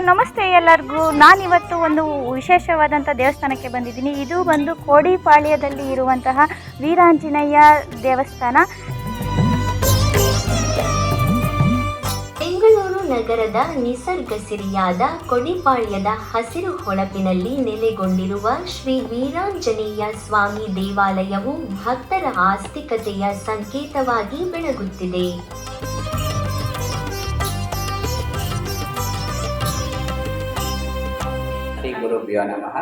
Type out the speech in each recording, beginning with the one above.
ನಮಸ್ತೆ ಎಲ್ಲರಿಗೂ. ನಾನಿವತ್ತು ಒಂದು ವಿಶೇಷವಾದಂಥ ದೇವಸ್ಥಾನಕ್ಕೆ ಬಂದಿದ್ದೀನಿ. ಇದು ಬಂದು ಕೋಡಿಪಾಳ್ಯದಲ್ಲಿ ಇರುವಂತಹ ವೀರಾಂಜನೇಯ ದೇವಸ್ಥಾನ. ಬೆಂಗಳೂರು ನಗರದ ನಿಸರ್ಗ ಸಿರಿಯಾದ ಕೊಡಿಪಾಳ್ಯದ ಹಸಿರು ಹೊಳಪಿನಲ್ಲಿ ನೆಲೆಗೊಂಡಿರುವ ಶ್ರೀ ವೀರಾಂಜನೇಯ ಸ್ವಾಮಿ ದೇವಾಲಯವು ಭಕ್ತರ ಆಸ್ತಿಕತೆಯ ಸಂಕೇತವಾಗಿ ಬೆಳಗುತ್ತಿದೆ. ಗುರುಭ್ಯೋ ನಮಃ.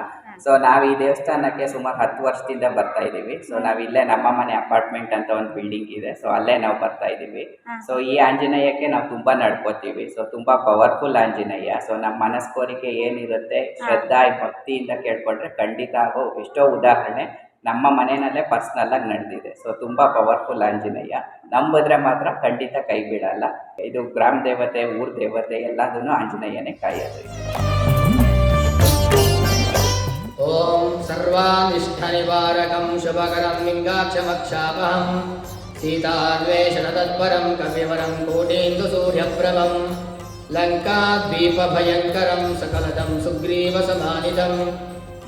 ಸೊ ನಾವು ಈ ದೇವಸ್ಥಾನಕ್ಕೆ ಸುಮಾರು ಹತ್ತು ವರ್ಷದಿಂದ ಬರ್ತಾ ಇದ್ದೀವಿ ಸೊ ನಾವು ಇಲ್ಲೇ ನಮ್ಮ ಮನೆ ಅಪಾರ್ಟ್ಮೆಂಟ್ ಅಂತ ಒಂದು ಬಿಲ್ಡಿಂಗ್ ಇದೆ. ಸೊ ಅಲ್ಲೇ ನಾವು ಬರ್ತಾ ಇದ್ದೀವಿ ಹಾ. ಸೊ ಈ ಆಂಜನೇಯಕ್ಕೆ ನಾವು ತುಂಬಾ ನಡ್ಕೋತೀವಿ. ಸೊ ತುಂಬಾ ಪವರ್ಫುಲ್ ಆಂಜನೇಯ. ಸೊ ನಮ್ಮ ಮನಸ್ ಕೋರಿಕೆ ಏನಿರುತ್ತೆ ಶ್ರದ್ಧಾ ಭಕ್ತಿಯಿಂದ ಕೇಳ್ಕೊಂಡ್ರೆ ಖಂಡಿತ ಆಗೋ ಎಷ್ಟೋ ಉದಾಹರಣೆ ನಮ್ಮ ಮನೆಯಲ್ಲೇ ಪರ್ಸ್ನಲ್ ಆಗಿ ನಡೆದಿದೆ. ಸೊ ತುಂಬಾ ಪವರ್ಫುಲ್ ಆಂಜನೇಯ. ನಂಬಿದ್ರೆ ಮಾತ್ರ ಖಂಡಿತ ಕೈ ಬಿಡಲ್ಲ ಇದು ಗ್ರಾಮ ದೇವತೆ ಊರ್ ದೇವತೆ ಎಲ್ಲದನ್ನು ಆಂಜನೇಯನೇ ಕಾಯೋದು ॐ सर्वानिष्ठनिवारकं शुभकरं लिङ्गाक्षमक्षापहं सीतान्वेषणतत्परं कविवरं कोटीन्दुसूर्यप्रभं लङ्काद्वीपभयङ्करं सकलदं सुग्रीवसमानितं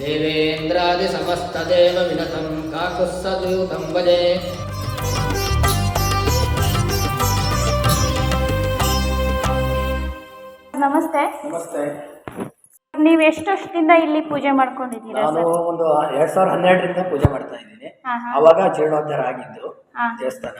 देवेन्द्रादिसमस्तदेव विनतं काकुस्सदूतं भजे नमस्ते नमस्ते ನೀವು ಎಷ್ಟು ವರ್ಷದಿಂದ ಇಲ್ಲಿ ಪೂಜೆ ಮಾಡ್ಕೊಂಡಿದ್ದೀರಾ ನಾನು ಸರ್? ಒಂದು ಎರಡ್ ಸಾವಿರದ ಹನ್ನೆರಡರಿಂದ ಪೂಜೆ ಮಾಡ್ತಾ ಇದ್ದೀನಿ. ಹಾ ಹಾ. ಅವಾಗ ಜೀರ್ಣೋದ್ಧಾರ ಆಗಿದ್ದು ಹಾ. ದೇವಸ್ಥಾನ.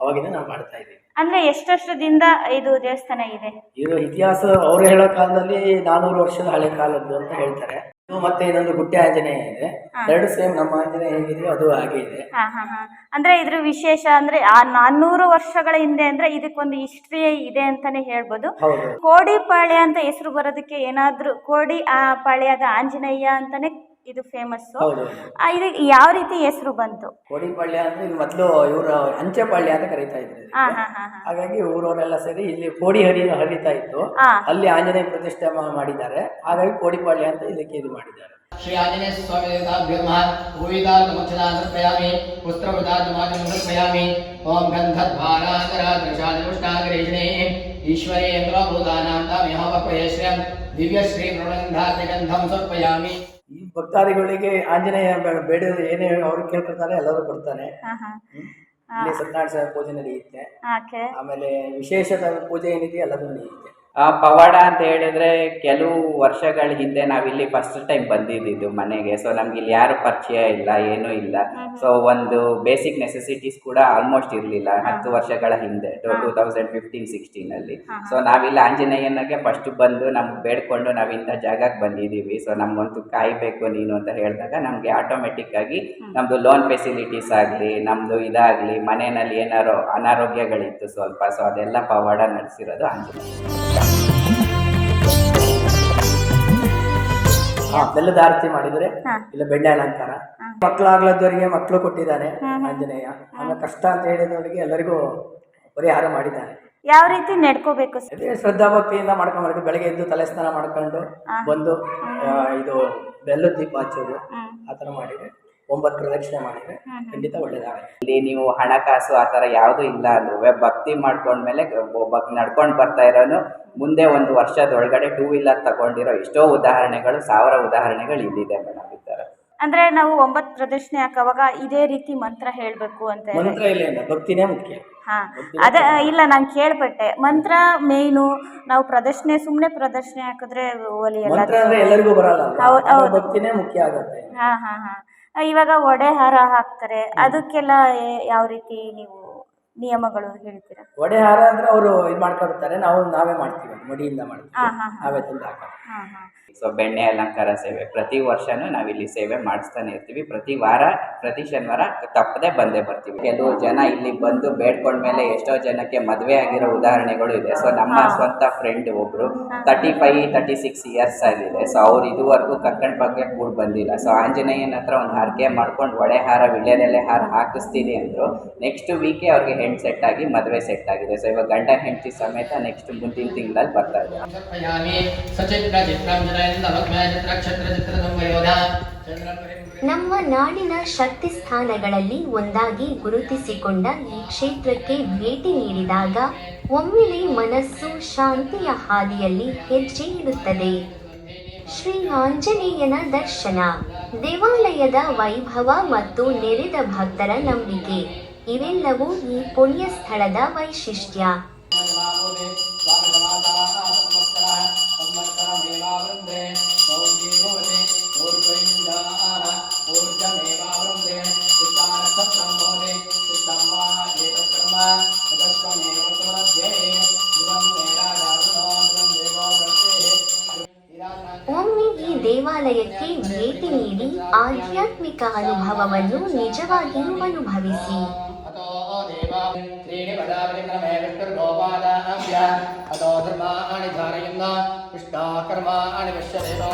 ಅವಾಗಿಂದ ನಾನು ಮಾಡ್ತಾ ಇದ್ದೀನಿ. ಅಂದ್ರೆ ಎಷ್ಟು ವರ್ಷದಿಂದ ಇದು ದೇವಸ್ಥಾನ ಇದೆ? ಇದು ಇತಿಹಾಸ ಅವ್ರು ಹೇಳೋ ಕಾಲದಲ್ಲಿ ನಾನೂರು ವರ್ಷದ ಹಳೆ ಕಾಲದ್ದು ಅಂತ ಹೇಳ್ತಾರೆ. ಇದು ಮತ್ತೆ ಇನ್ನೊಂದು ಗುಟ್ಟೆ ಆಂಜನೇಯ ಇದೆ. ಎರಡು ಸೇಮ್ ನಮ್ಮ ಆಂಜನೇಯ ಹೇಗಿದೆಯೋ ಅದು ಹಾಗೆ ಇದೆ. ಹಾ ಹಾ ಹಾ. ಅಂದ್ರೆ ಇದ್ರ ವಿಶೇಷ ಅಂದ್ರೆ ಆ ನಾನ್ನೂರು ವರ್ಷಗಳ ಹಿಂದೆ ಅಂದ್ರೆ ಇದಕ್ಕೊಂದು ಹಿಸ್ಟ್ರಿ ಇದೆ ಅಂತಾನೆ ಹೇಳ್ಬೋದು. ಹೌದು. ಕೋಡಿಪಾಳ್ಯ ಅಂತ ಹೆಸರು ಬರೋದಕ್ಕೆ ಏನಾದ್ರೂ ಕೋಡಿ ಆ ಪಾಳ್ಯದ ಆಂಜನೇಯ ಅಂತಾನೆ ಇದು ಫೇಮಸ್ ಇದು ಯಾವ ರೀತಿ ಹೆಸರು ಬಂತು? ಕೋಡಿಪಾಳ್ಯ ಅಂದ್ರೆ ಇದು ಮೊದಲು ಇವರು ಅಂಚೆಪಾಳ್ಯ ಅಂತ ಕರೀತಾ ಇದ್ರು ಹಾಗಾಗಿ ಊರವರೆಲ್ಲ ಸೇರಿ ಇಲ್ಲಿ ಕೋಡಿ ಹರಿ ಹರಿತಾ ಇತ್ತು. ಅಲ್ಲಿ ಆಂಜನೇಯ ಪ್ರತಿಷ್ಠೆ ಮಾಡಿದ್ದಾರೆ. ಹಾಗಾಗಿ ಕೋಡಿಪಾಳ್ಯ ಅಂತ ಇದಕ್ಕೆ ಇದು ಮಾಡಿದ್ದಾರೆ. ಶ್ರೀ ಆಂಜನೇಯ ಸ್ವಾಮಿ ಬ್ರಹ್ಮ ಹೂವಿದ ತಮೋಚನ ಸಮರ್ಪಯಾಮಿ ಪುತ್ರವೃತ ಸಮರ್ಪಯಾಮಿ ಓಂ ಗಂಧದ್ವಾರಾಂತರ ದೃಶಾದಿಷ್ಟಾಗ್ರೇಷಣೇ ಈಶ್ವರೇ ಯಂತ್ರ ದಿವ್ಯ ಶ್ರೀ ದಿವ್ಯಶ್ರೀ ಮೃಣಂಧಾತಿಗಂಧಂ ಸಮರ್ಪಯಾಮಿ ಈ ಭಕ್ತಾದಿಗಳಿಗೆ ಆಂಜನೇಯ ಬೇಡ ಬೇಡೋದು ಏನೇ ಅವ್ರು ಕೇಳ್ಕೊಳ್ತಾರೆ ಎಲ್ಲರೂ ಕೊಡ್ತಾನೆ ಇಲ್ಲಿ ಸತ್ಯನಾರಾಯಣ ಸ್ವಾಮಿ ಪೂಜೆ ನಡೆಯುತ್ತೆ. ಓಕೆ ಆಮೇಲೆ ವಿಶೇಷದ ಪೂಜೆ ಏನಿದೆ ಎಲ್ಲದೂ ನಡೆಯುತ್ತೆ. ಪವಾಡ ಅಂತ ಹೇಳಿದ್ರೆ ಕೆಲವು ವರ್ಷಗಳ ಹಿಂದೆ ನಾವಿಲ್ಲಿ ಫಸ್ಟ್ ಟೈಮ್ ಬಂದಿದ್ದು ಮನೆಗೆ. ಸೊ ನಮ್ಗೆ ಇಲ್ಲಿ ಯಾರು ಪರಿಚಯ ಇಲ್ಲ ಏನೂ ಇಲ್ಲ. ಸೊ ಒಂದು ಬೇಸಿಕ್ ನೆಸೆಸಿಟೀಸ್ ಕೂಡ ಆಲ್ಮೋಸ್ಟ್ ಇರಲಿಲ್ಲ. ಹತ್ತು ವರ್ಷಗಳ ಹಿಂದೆ ಟೂ ತೌಸಂಡ್ ಫಿಫ್ಟೀನ್ ಸಿಕ್ಸ್ಟೀನಲ್ಲಿ ಸೊ ನಾವಿಲ್ಲಿ ಆಂಜನೇಯನಿಗೆ ಫಸ್ಟ್ ಬಂದು ನಮ್ಗೆ ಬೇಡ್ಕೊಂಡು ನಾವು ಇಂತ ಜಾಗಕ್ಕೆ ಬಂದಿದ್ದೀವಿ. ಸೊ ನಮ್ಗೊಂದು ಕಾಯ್ಬೇಕು ನೀನು ಅಂತ ಹೇಳಿದಾಗ ನಮಗೆ ಆಟೋಮೆಟಿಕ್ ಆಗಿ ನಮ್ದು ಲೋನ್ ಫೆಸಿಲಿಟೀಸ್ ಆಗಲಿ ನಮ್ದು ಇದಾಗಲಿ ಮನೆಯಲ್ಲಿ ಏನಾರು ಅನಾರೋಗ್ಯಗಳಿತ್ತು ಸ್ವಲ್ಪ. ಸೊ ಅದೆಲ್ಲ ಪವಾಡ ನಡೆಸಿರೋದು ಆಂಜನೇಯ. ಹಾ. ಬೆಲ್ಲದ ಆರತಿ ಮಾಡಿದ್ರೆ ಹಾ. ಇಲ್ಲ ಬೆಣ್ಣೆ ಅಲಂಕಾರ. ಮಕ್ಕಳಾಗ್ಲದವರಿಗೆ ಮಕ್ಕಳು ಕೊಟ್ಟಿದ್ದಾನೆ ಆಂಜನೇಯ. ಆಮೇಲೆ ಕಷ್ಟ ಅಂತ ಹೇಳಿದವರಿಗೆ ಎಲ್ಲರಿಗೂ ಪರಿಹಾರ ಮಾಡಿದ್ದಾರೆ ಯಾವ ರೀತಿ ನಡ್ಕೋಬೇಕು ಸರ್ ಅದೇ ಶ್ರದ್ಧಾ ಭಕ್ತಿಯಿಂದ ಮಾಡ್ಕೊಂಡ್ಬರ್ಬೇಕು ಬೆಳಗ್ಗೆ ಎದ್ದು ತಲೆ ಸ್ನಾನ ಮಾಡ್ಕೊಂಡು ಬಂದು ಆ, ಇದು ಬೆಲ್ಲದ ದೀಪ ಹಚ್ಚೋದು ಆ ಥರ ಮಾಡಿದ್ರೆ ಒಂಬತ್ತು ಪ್ರದಕ್ಷಿಣೆ ಮಾಡಿದ್ರೆ ಖಂಡಿತ ಒಳ್ಳೇದಾಗುತ್ತೆ. ಇಲ್ಲಿ ನೀವು ಹಣಕಾಸು ಆ ತರ ಯಾವುದೂ ಇಲ್ಲ ಅಂದ್ರೂ ಭಕ್ತಿ ಮಾಡ್ಕೊಂಡ್ಮೇಲೆ ಒಬ್ಬ ನಡ್ಕೊಂಡು ಬರ್ತಾ ಇರೋನು ಮುಂದೆ ಒಂದು ವರ್ಷದೊಳಗಡೆ ಟೂ ವೀಲರ್ ತಗೊಂಡಿರೋ ಎಷ್ಟೋ ಉದಾಹರಣೆಗಳು ಸಾವಿರ ಉದಾಹರಣೆಗಳು ಇಲ್ಲಿದೆ ಮೇಡಮ್ ಈ ಥರ. ಅಂದ್ರೆ ನಾವು ಒಂಬತ್ತು ಪ್ರದರ್ಶನ ಹಾಕುವಾಗ ಇದೇ ರೀತಿ ಮಂತ್ರ ಹೇಳ್ಬೇಕು ಅಂತ ಮಂತ್ರ ಇಲ್ಲ ಭಕ್ತಿನೇ ಮುಖ್ಯ. ಹಾ. ಅದ ಇಲ್ಲ ನಾನು ಕೇಳ್ಪಟ್ಟೆ. ಮಂತ್ರ ಮೇನು ನಾವು ಪ್ರದರ್ಶನೆ ಸುಮ್ಮನೆ ಪ್ರದರ್ಶನ ಹಾಕಿದ್ರೆ ಅಂದ್ರೆ ಎಲ್ಲರಿಗೂ ಬರಲ್ಲ ಅಲ್ವಾ? ಹೌದು. ಭಕ್ತಿನೇ ಮುಖ್ಯ ಆಗುತ್ತೆ. ಹಾ ಹಾ ಹಾ. ಇವಾಗ ಒಡೆ ಹಾರ ಹಾಕ್ತಾರೆ. ಅದಕ್ಕೆಲ್ಲ ಯಾವ ರೀತಿ ನೀವು ನಿಯಮಗಳು ಹೇಳ್ತೀರಾ? ಒಡೆ ಹಾರ ಅಂದ್ರೆ ಅವರು ಇದು ಮಾಡ್ಕೊಳ್ತಾರೆ ನಾವು ನಾವೇ ಮಾಡ್ತೀವಿ ಮಡಿಯಿಂದ ಮಾಡ್ತೀವಿ. ನಾವೇ ತಂದು ಹಾಕೋದು. ಹಾ ಹಾ. ಸೊ ಬೆಣ್ಣೆ ಅಲಂಕಾರ ಸೇವೆ. ಪ್ರತಿ ವರ್ಷನೂ ನಾವಿಲ್ಲಿ ಸೇವೆ ಮಾಡಿಸ್ತಾನೆ ಇರ್ತೀವಿ. ಪ್ರತಿ ವಾರ ಪ್ರತಿ ಶನಿವಾರ ತಪ್ಪದೆ ಬಂದೇ ಬರ್ತೀವಿ. ಕೆಲವು ಜನ ಇಲ್ಲಿ ಬಂದು ಬೇಡ್ಕೊಂಡ್ಮೇಲೆ ಎಷ್ಟೋ ಜನಕ್ಕೆ ಮದುವೆ ಆಗಿರೋ ಉದಾಹರಣೆಗಳು ಇದೆ. ಸೊ ನಮ್ಮ ಸ್ವಂತ ಫ್ರೆಂಡ್ ಒಬ್ರು thirty five thirty six years ಆಗಿದೆ ಸೊ ಅವ್ರು ಇದುವರೆಗೂ ಕರ್ಕಂಡ್ ಬಗ್ಗೆ ಕೂಡ ಬಂದಿಲ್ಲ. ಸೊ ಆಂಜನೇಯನ ಹತ್ರ ಒಂದು ಹರಕೆ ಮಾಡ್ಕೊಂಡು ಒಳೆ ಹಾರ ವಿಳ್ಯದೆಲೆ ಹಾರ ಹಾಕಿಸ್ತೀನಿ ಅಂದ್ರು ನೆಕ್ಸ್ಟ್ ವೀಕೆ ಅವ್ರಿಗೆ ಹೆಣ್ಣು ಸೆಟ್ ಆಗಿ ಮದುವೆ ಸೆಟ್ ಆಗಿದೆ. ಸೊ ಇವಾಗ ಗಂಡ ಹೆಂಡತಿ ಸಮೇತ ನೆಕ್ಸ್ಟ್ ಮುಂದಿನ ತಿಂಗಳಲ್ಲಿ ಬರ್ತಾ ಇದೆ ನಮ್ಮ ನಾಡಿನ ಶಕ್ತಿ ಸ್ಥಾನಗಳಲ್ಲಿ ಒಂದಾಗಿ ಗುರುತಿಸಿಕೊಂಡ ಈ ಕ್ಷೇತ್ರಕ್ಕೆ ಭೇಟಿ ನೀಡಿದಾಗ ಒಮ್ಮೆಲೆ ಮನಸ್ಸು ಶಾಂತಿಯ ಹಾದಿಯಲ್ಲಿ ಹೆಜ್ಜೆ ಇಡುತ್ತದೆ. ಶ್ರೀ ಆಂಜನೇಯನ ದರ್ಶನ ದೇವಾಲಯದ ವೈಭವ ಮತ್ತು ನೆರೆದ ಭಕ್ತರ ನಂಬಿಕೆ ಇವೆಲ್ಲವೂ ಈ ಪುಣ್ಯ ಸ್ಥಳದ ವೈಶಿಷ್ಟ್ಯ ಒಮ್ಮೆ ಈ ದೇವಾಲಯಕ್ಕೆ ಭೇಟಿ ನೀಡಿ ಆಧ್ಯಾತ್ಮಿಕ ಅನುಭವವನ್ನು ನಿಜವಾಗಿಯೂ ಅನುಭವಿಸಿ ത്രീണി പദാപരിക്രമേവിഷ്കർ ഗോപാലാഭ്യ അതോ ധർമാണി ധാരയുന്ന ഇഷ്ടാകർമാണി വിശ്വവേദോ